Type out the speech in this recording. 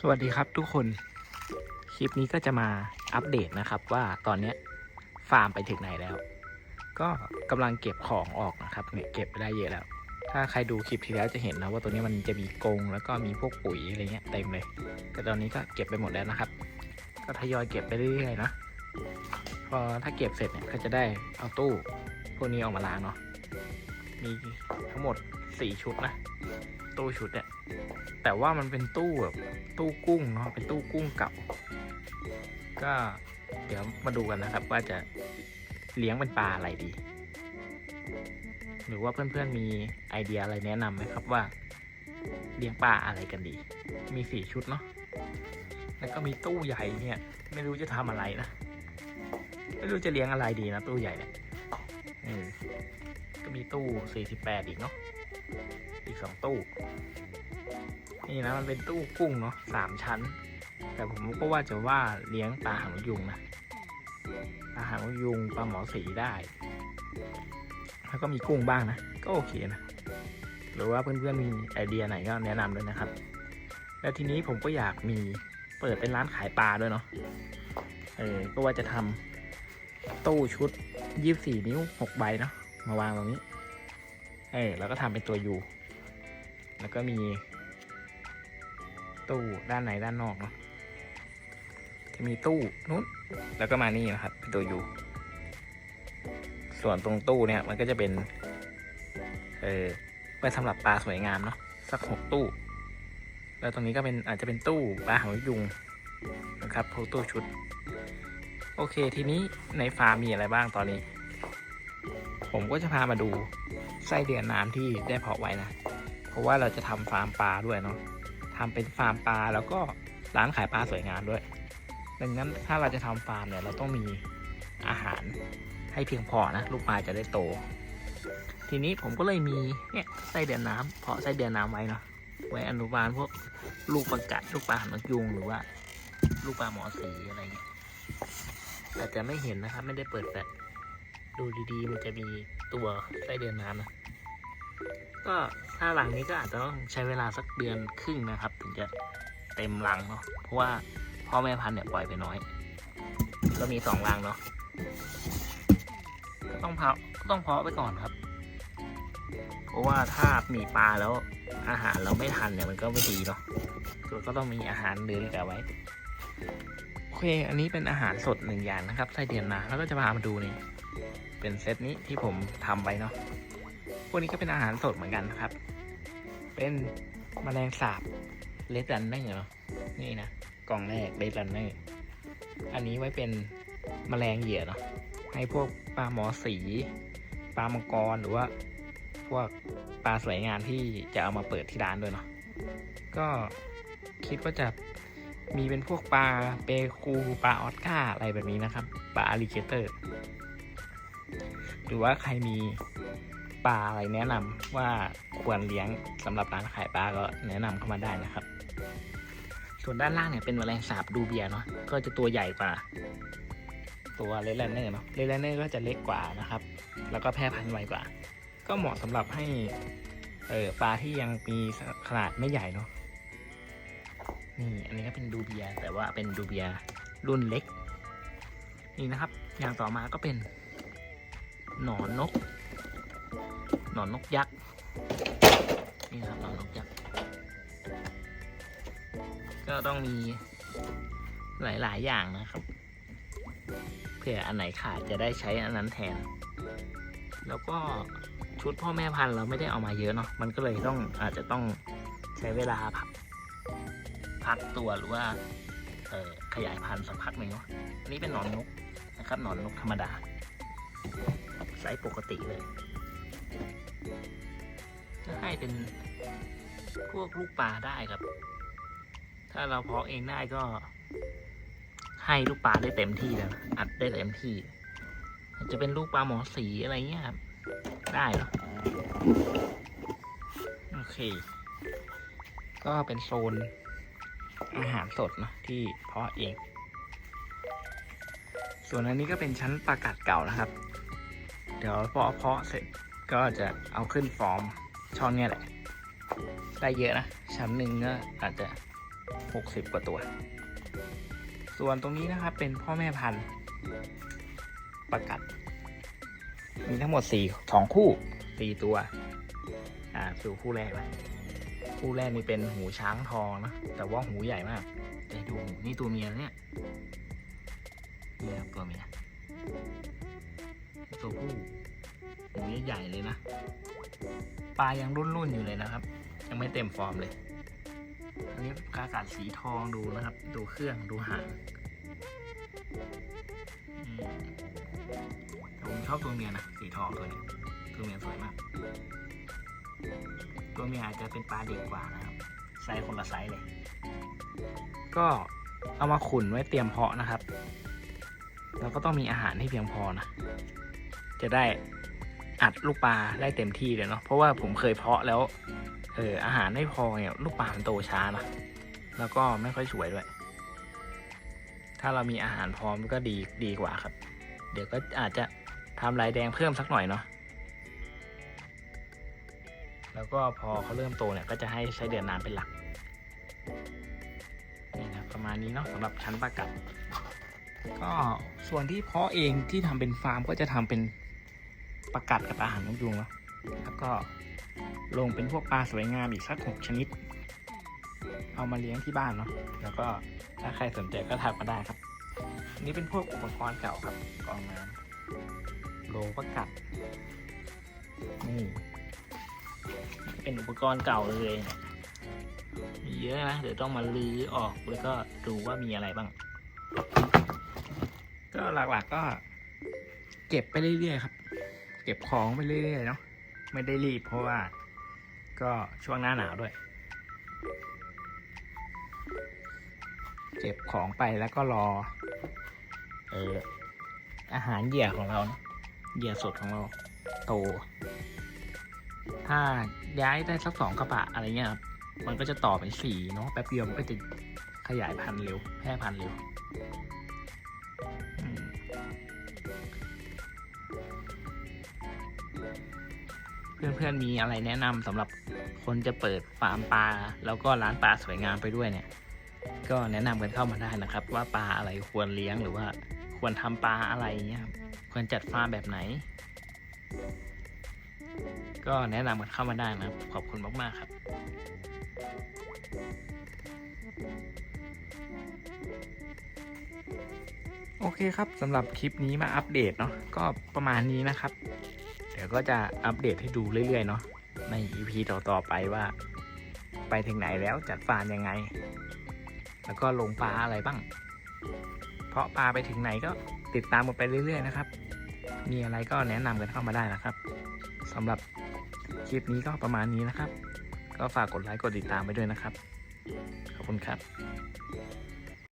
สวัสดีครับทุกคน คลิปนี้ก็จะมาอัปเดตนะครับว่าตอนนี้ฟาร์มไปถึงไหนแล้ว ก็กำลังเก็บของออกนะครับเนี่ยเก็บไปได้เยอะแล้ว ถ้าใครดูคลิปที่แล้วจะเห็นนะว่าตัวนี้มันจะมีกรงแล้วก็มีพวกปุ๋ยอะไรเงี้ยเต็มเลยแต่ตอนนี้ก็เก็บไปหมดแล้วนะครับ ก็ทยอยเก็บไปเรื่อยๆนะพอถ้าเก็บเสร็จเนี่ยก็จะได้เอาตู้พวกนี้ออกมาล้างเนาะมีทั้งหมดสี่ชุดนะตู้ชุดเนี่ย แต่ว่ามันเป็นตู้แบบตู้กุ้งเนาะเป็นตู้กุ้งเก่า ก็เดี๋ยวมาดูกันนะครับ ว่าจะเลี้ยงเป็นปลาอะไรดี หรือว่าเพื่อนๆมีไอเดียอะไรแนะนำไหมครับว่า เลี้ยงปลาอะไรกันดี มีสี่ชุดเนาะแล้วก็มีตู้ใหญ่เนี่ย ไม่รู้จะทำอะไรนะไม่รู้จะเลี้ยงอะไรดีนะตู้ใหญ่เนี่ยเออก็มีตู้สี่สิบแปดอีกเนาะ อีกสองตู้ นี่นะมันเป็นตู้กุ้งเนาะสามชั้น แต่ผมก็ว่าจะว่าเลี้ยงปลาหางยุงนะปลาหางยุงปลาหมอสีได้ แล้วก็มีกุ้งบ้างนะ ก็โอเคนะ หรือว่าเพื่อนๆมีไอเดียไหนก็แนะนำด้วยนะครับ แล้วทีนี้ผมก็อยากมีเปิดเป็นร้านขายปลาด้วยเนาะ เออ ก็ว่าจะทำตู้ชุดยี่สิบสี่นิ้วหกใบเนาะมาวางตรงนี้ เออแล้วก็ทำเป็นตัวยูแล้วก็มี ตู้ด้านในด้านนอกเนาะจะมีตู้นู้นแล้วก็มานี่นะครับเป็นตัวยูส่วนตรงตู้เนี่ยมันก็จะเป็น เออไว้สำหรับปลาสวยงามเนาะสักหกตู้ แล้วตรงนี้ก็เป็นอาจจะเป็นตู้ปลาหางนกยุงนะครับพวกตู้ชุด โอเคทีนี้ในฟาร์มมีอะไรบ้างตอนนี้ ผมก็จะพามาดูไส้เดือนน้ำที่ได้เพาะไว้นะ เพราะว่าเราจะทำฟาร์มปลาด้วยเนาะ ทำเป็นฟาร์มปลาแล้วก็ร้านขายปลาสวยงามด้วย ดังนั้นถ้าเราจะทำฟาร์มเนี่ยเราต้องมีอาหารให้เพียงพอนะลูกปลาจะได้โต ทีนี้ผมก็เลยมีเนี่ยไส้เดือนน้ำเพาะไส้เดือนน้ำไว้เนาะไว้อนุบาลพวกลูกปลากัดลูกปลาหางนกยุงหรือว่า ลูกปลาหมอสีอะไรเงี้ยแต่จะไม่เห็นนะครับ ไม่ได้เปิดแฟลชดูดีๆ มันจะมีตัวไส้เดือนน้ำนะก็ ถ้าหลังนี้ก็อาจจะต้องใช้เวลาสักเดือนครึ่งนะครับ ถึงจะเต็มรังเนาะเพราะว่าพ่อแม่พันธุ์เนี่ยปล่อยไปน้อย ก็มีสองรังเนาะก็ต้องเพาะก็ต้องเพาะไปก่อนครับ เพราะว่าถ้ามีปลาแล้วอาหารเราไม่ทันเนี่ยมันก็ไม่ดีเนาะก็ก็ต้องมีอาหารเหลือๆไว้โอเค อันนี้เป็นอาหารสดหนึ่งอย่างนะครับไส้เดือนนาแล้วก็จะพามาดูนี่เป็นเซตนี้ที่ผมทำไว้เนาะ พวกนี้ก็เป็นอาหารสดเหมือนกันนะครับ เป็นมแมลงสาบเลดรันเนอร์เนาะนี่นะกล่องแรกเลดรันเนอร์อันนี้ไว้เป็นมแมลงเหยื่อเนาะให้พวกปลาหมอสีปลามังกรหรือว่า พวกปลาสวยงามที่จะเอามาเปิดที่ร้านด้วยเนาะก็คิดว่าจะมีเป็นพวกปลาเปคูปลาออสการ์อะไรแบบนี้นะครับ ปลาอลิเกเตอร์ หรือว่าใครมี ปลาอะไรแนะนำว่าควรเลี้ยงสำหรับร้านขายปลาก็แนะนำเข้ามาได้นะครับ ส่วนด้านล่างเนี่ยเป็นแมลงสาบดูเบียเนาะก็จะตัวใหญ่กว่า ตัวเลดแลนเนอร์เนาะเลดแลนเนอร์ก็จะเล็กกว่านะครับ แล้วก็แพร่พันธุ์ไวกว่า ก็เหมาะสำหรับให้เออปลาที่ยังมีขนาดไม่ใหญ่เนาะนี่อันนี้ก็เป็นดูเบียแต่ว่าเป็นดูเบียรุ่นเล็ก นี่นะครับ อย่างต่อมาก็เป็นหนอนนก หนอนนกยักษ์นี่ครับหนอนนกยักษ์ก็ต้องมีหลาย ๆ อย่างนะครับเผื่ออันไหนขาดจะได้ใช้อันนั้นแทน แล้วก็ชุดพ่อแม่พันธุ์เราไม่ได้เอามาเยอะเนาะมันก็เลยต้องอาจจะต้องใช้เวลาพักพักตัวหรือว่าขยายพันธุ์สักพักหนึ่งเนาะอันนี้เป็นหนอนนกนะครับหนอนนกธรรมดาไซส์ปกติเลย จะให้เป็นพวกลูกปลาได้ครับ ถ้าเราเพาะเองได้ก็ ให้ลูกปลาได้เต็มที่แล้วอัดได้เต็มที่จะเป็นลูกปลาหมอสีอะไรเงี้ยครับได้เหรอโอเค ก็เป็นโซนอาหารสดเนะที่เพาะเอง ส่วนอันนี้ก็เป็นชั้นปลากัดเก่านะครับ เดี๋ยวพอเพาะเสร็จก็จะเอาขึ้นฟอร์ม ช่องเนี้ยแหละ ได้เยอะนะ ชั้นหนึ่งก็อาจจะหกสิบกว่าตัว ส่วนตรงนี้นะครับ เป็นพ่อแม่พันธุ์ประกัด มีทั้งหมดสี่สองคู่สี่ตัว อ่าสู่คู่แรกเลยคู่แรกนี่เป็นหูช้างทองนะ แต่ว่าหูใหญ่มากแต่ดูนี่ตัวเมียเนี่ยนี่ครับตัวเมียตัวผู้หูใหญ่เลยนะ ปลายังรุ่นๆอยู่เลยนะครับ ยังไม่เต็มฟอร์มเลย อันนี้กากาศสีทองดูนะครับ ดูเครื่องดูหางผมชอบตัวเมียนะสีทองตัวนี้ตัวเมียสวยมาก ตัวเมียอาจจะเป็นปลาเด็กกว่านะครับไซส์คนละไซส์เลย ก็เอามาขุนไว้เตรียมเพาะนะครับแล้วก็ต้องมีอาหารให้เพียงพอนะ จะได้ อัดลูกปลาได้เต็มที่เลยเนาะเพราะว่าผมเคยเพาะแล้วเอออาหารไม่พอเนี่ยลูกปลามันโตช้านะแล้วก็ไม่ค่อยสวยด้วย ถ้าเรามีอาหารพร้อมก็ดีดีกว่าครับ เดี๋ยวก็อาจจะทำลายแดงเพิ่มสักหน่อยเนาะแล้วก็พอเขาเริ่มโตเนี่ยก็จะให้ใช้เดือนน้ำเป็นหลักนี่นะประมาณนี้เนาะสำหรับชั้นปลากัดก็ส่วนที่เพาะเองที่ทำเป็นฟาร์มก็จะทำเป็น ปลากัดกับอาหารนกยุงเนาะแล้วก็ลงเป็นพวกปลาสวยงามอีกสักหกชนิด เอามาเลี้ยงที่บ้านเนาะแล้วก็ถ้าใครสนใจก็ทักมาได้ครับนนี้เป็นพวกอุปกรณ์เก่าครับกองน้ำโลประกัดนี่เป็นอุปกรณ์เก่าเลยมีเยอะนะเดี๋ยวต้องมาลื้อออกแล้วก็ดูว่ามีอะไรบ้าง ก็หลักๆก็เก็บไปเรื่อยๆครับ เก็บของไปเรื่อยๆเนาะไม่ได้รีบเพราะว่า ก็ช่วงหน้าหนาวด้วย เก็บของไปแล้วก็รอ เอออาหารเหยื่อของเรานะเหยื่อสดของเรา โต ถ้าย้ายได้สักสองกระบะอะไรเงี้ยครับมันก็จะต่อเป็นสี่เนาะแป๊บเดียวมันก็จะขยายพันธุ์เร็วแพร่พันธุ์เร็ว เพื่อนๆมีอะไรแนะนำสำหรับคนจะเปิดฟาร์มปลาแล้วก็ร้านปลาสวยงามไปด้วยเนี่ย ก็แนะนำกันเข้ามาได้นะครับ ว่าปลาอะไรควรเลี้ยงหรือว่า ควรทำปลาอะไรเงี้ยครับควรจัดฟาร์มแบบไหน ก็แนะนำกันเข้ามาได้นะครับ ขอบคุณมากๆครับโอเคครับสำหรับคลิปนี้มาอัปเดตเนาะก็ประมาณนี้นะครับ ดี๋ยวก็จะอัปเดตให้ดูเรื่อยๆเนาะใน EP ต่อๆไปว่า ไปถึงไหนแล้วจัดฟาร์มยังไง แล้วก็ลงปลาอะไรบ้าง เพราะปลาไปถึงไหนก็ติดตามกันไปเรื่อย ๆ นะครับ มีอะไรก็แนะนำกันเข้ามาได้นะครับสำหรับคลิปนี้ก็ประมาณนี้นะครับ ก็ฝากกดไลค์กดติดตามไปด้วยนะครับ ขอบคุณครับ